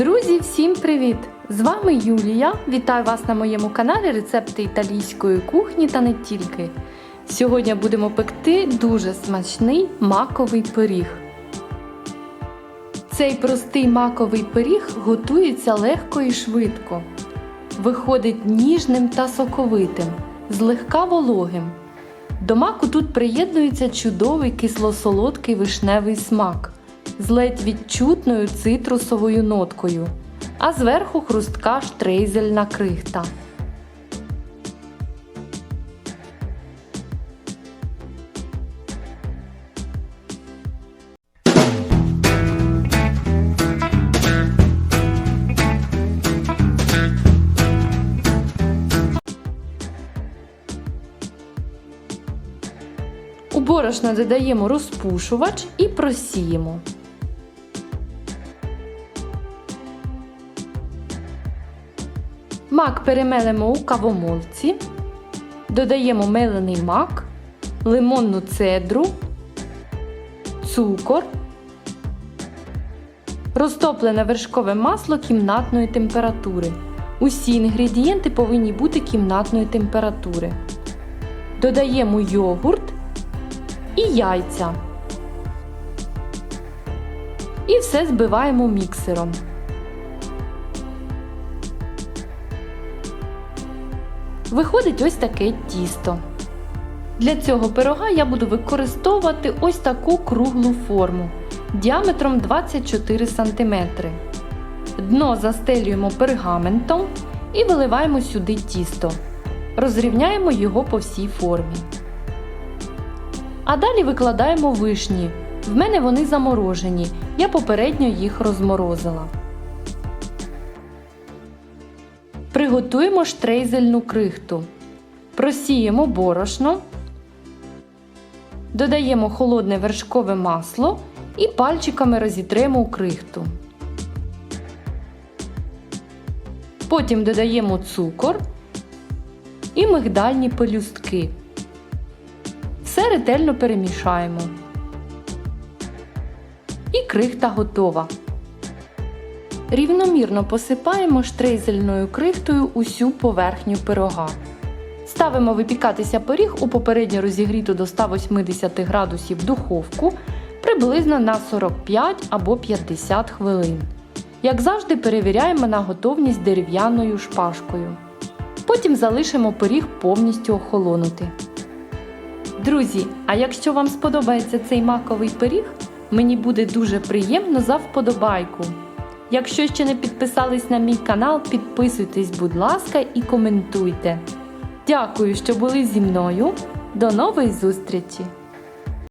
Друзі, всім привіт! З вами Юлія. Вітаю вас на моєму каналі Рецепти італійської кухні та не тільки. Сьогодні будемо пекти дуже смачний маковий пиріг. Цей простий маковий пиріг готується легко і швидко. Виходить ніжним та соковитим, злегка вологим. До маку тут приєднується чудовий кисло-солодкий вишневий смак з ледь відчутною цитрусовою ноткою, а зверху хрустка штрейзельна крихта. У борошно додаємо розпушувач і просіємо. Мак перемелемо у кавомолці, додаємо мелений мак, лимонну цедру, цукор, розтоплене вершкове масло кімнатної температури. Усі інгредієнти повинні бути кімнатної температури. Додаємо йогурт і яйця. І все збиваємо міксером. Виходить ось таке тісто. Для цього пирога я буду використовувати ось таку круглу форму діаметром 24 см. Дно застелюємо пергаментом і виливаємо сюди тісто. Розрівняємо його по всій формі. А далі викладаємо вишні. В мене вони заморожені. Я попередньо їх розморозила. Приготуємо штрейзельну крихту. Просіємо борошно, додаємо холодне вершкове масло і пальчиками розітремо у крихту. Потім додаємо цукор і мигдальні пелюстки. Все ретельно перемішаємо. І крихта готова. Рівномірно посипаємо штрейзельною крихтою усю поверхню пирога. Ставимо випікатися пиріг у попередньо розігріту до 180 градусів духовку приблизно на 45 або 50 хвилин. Як завжди, перевіряємо на готовність дерев'яною шпажкою. Потім залишимо пиріг повністю охолонути. Друзі, а якщо вам сподобається цей маковий пиріг, мені буде дуже приємно за вподобайку. Якщо ще не підписались на мій канал, підписуйтесь, будь ласка, і коментуйте. Дякую, що були зі мною. До нової зустрічі!